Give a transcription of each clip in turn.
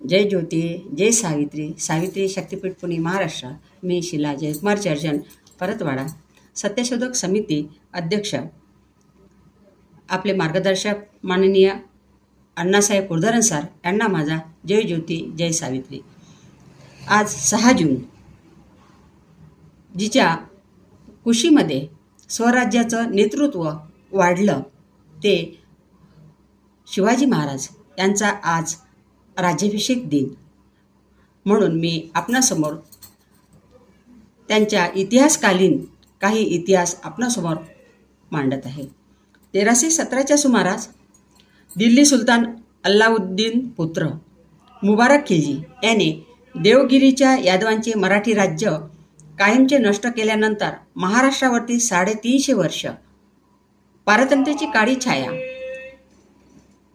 जय ज्योती जय सावित्री सावित्री शक्तीपीठ पुणे महाराष्ट्र. मी शिला जयकुमार चर्जन परतवाडा. सत्यशोधक समिती अध्यक्ष. आपले मार्गदर्शक माननीय अण्णासाहेब कुलधरण सर यांना माझा जय ज्योती जय सावित्री. आज सहा जून जिच्या कुशीमध्ये स्वराज्याचं नेतृत्व वाढलं ते शिवाजी महाराज यांचा आज राज्याभिषेक दिन. म्हणून मी आपणासमोर त्यांच्या इतिहासकालीन काही इतिहास आपणासमोर मांडत आहे. तेराशे सतराच्या सुमारास दिल्ली सुलतान अल्लाउद्दीन पुत्र मुबारक खिलजी याने देवगिरीच्या यादवांचे मराठी राज्य कायमचे नष्ट केल्यानंतर महाराष्ट्रावरती साडेतीनशे वर्ष पारतंत्र्याची काळी छाया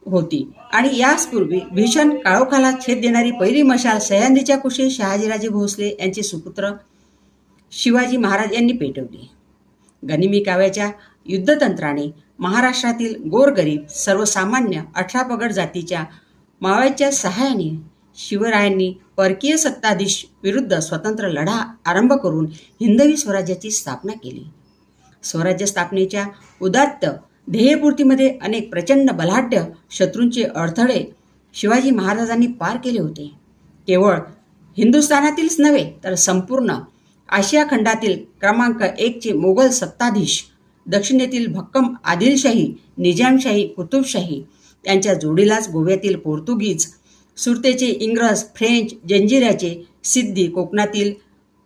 होती. आणि याचपूर्वी भीषण काळोखाला छेद देणारी पहिली मशाल सह्याद्रीच्या कुशी शहाजीराजे भोसले यांचे सुपुत्र शिवाजी महाराज यांनी पेटवली. गनिमी काव्याच्या युद्धतंत्राने महाराष्ट्रातील गोरगरीब सर्वसामान्य अठरा पगड जातीच्या मावळ्याच्या सहाय्याने शिवरायांनी परकीय सत्ताधीश विरुद्ध स्वतंत्र लढा आरंभ करून हिंदवी स्वराज्याची स्थापना केली. स्वराज्य स्थापनेच्या उदात्त ध्येयपूर्तीमध्ये अनेक प्रचंड बलाढ्य शत्रूंचे अडथळे शिवाजी महाराजांनी पार केले होते. केवळ हिंदुस्थानातीलच नव्हे तर संपूर्ण आशिया खंडातील क्रमांक एकचे मोगल सत्ताधीश दक्षिणेतील भक्कम आदिलशाही निजामशाही कुतुबशाही त्यांच्या जोडीलाच गोव्यातील पोर्तुगीज सुरतेचे इंग्रज फ्रेंच जंजिऱ्याचे सिद्धी कोकणातील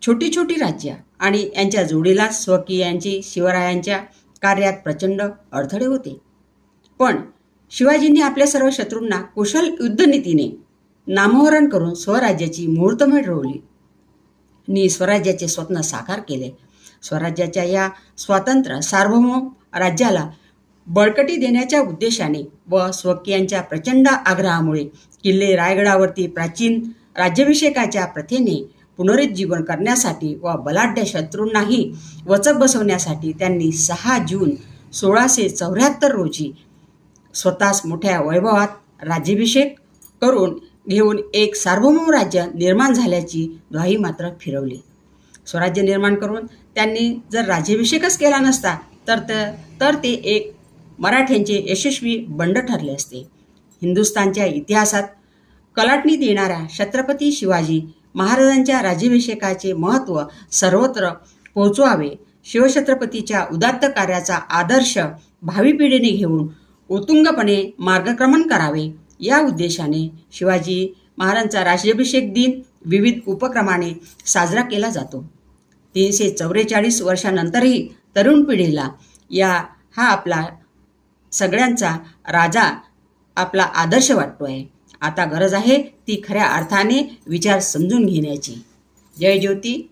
छोटी छोटी राज्य आणि यांच्या जोडीलाच स्वकीयांची शिवरायांच्या कार्यात प्रचंड अडथळे होते. पण शिवाजींनी आपल्या सर्व शत्रूंना कुशल युद्धनीतीने नामोहरण करून स्वराज्याची मुहूर्तमेढ रोवली. नी स्वराज्याचे स्वप्न साकार केले. स्वराज्याच्या या स्वातंत्र्य सार्वभौम राज्याला बळकटी देण्याच्या उद्देशाने व स्वकीयांच्या प्रचंड आग्रहामुळे किल्ले रायगडावरती प्राचीन राज्याभिषेकाच्या प्रथेने पुनरुज्जीवन करण्यासाठी व बलाढ्य शत्रूंनाही वचक बसवण्यासाठी त्यांनी सहा जून सोळाशे चौऱ्याहत्तर रोजी स्वतःच मोठ्या वैभवात राज्याभिषेक करून घेऊन एक सार्वभौम राज्य निर्माण झाल्याची ग्वाही मात्र फिरवली. स्वराज्य निर्माण करून त्यांनी जर राज्याभिषेकच केला नसता तर त तर ते एक मराठ्यांचे यशस्वी बंड ठरले असते. हिंदुस्थानच्या इतिहासात कलाटणी देणाऱ्या छत्रपती शिवाजी महाराजांच्या राज्याभिषेकाचे महत्त्व सर्वत्र पोहोचवावे. शिवछत्रपतीच्या उदात्त कार्याचा आदर्श भावी पिढीने घेऊन उत्तुंगपणे मार्गक्रमण करावे. या उद्देशाने शिवाजी महाराजांचा राज्याभिषेक दिन विविध उपक्रमाने साजरा केला जातो. तीनशे चौवेचाळीस वर्षानंतरही तरुण पिढीला या हा आपला सगळ्यांचा राजा आपला आदर्श वाटतो आहे आता गरज आहे ती खऱ्या अर्थाने विचार समजून घेण्याची. जय ज्योती.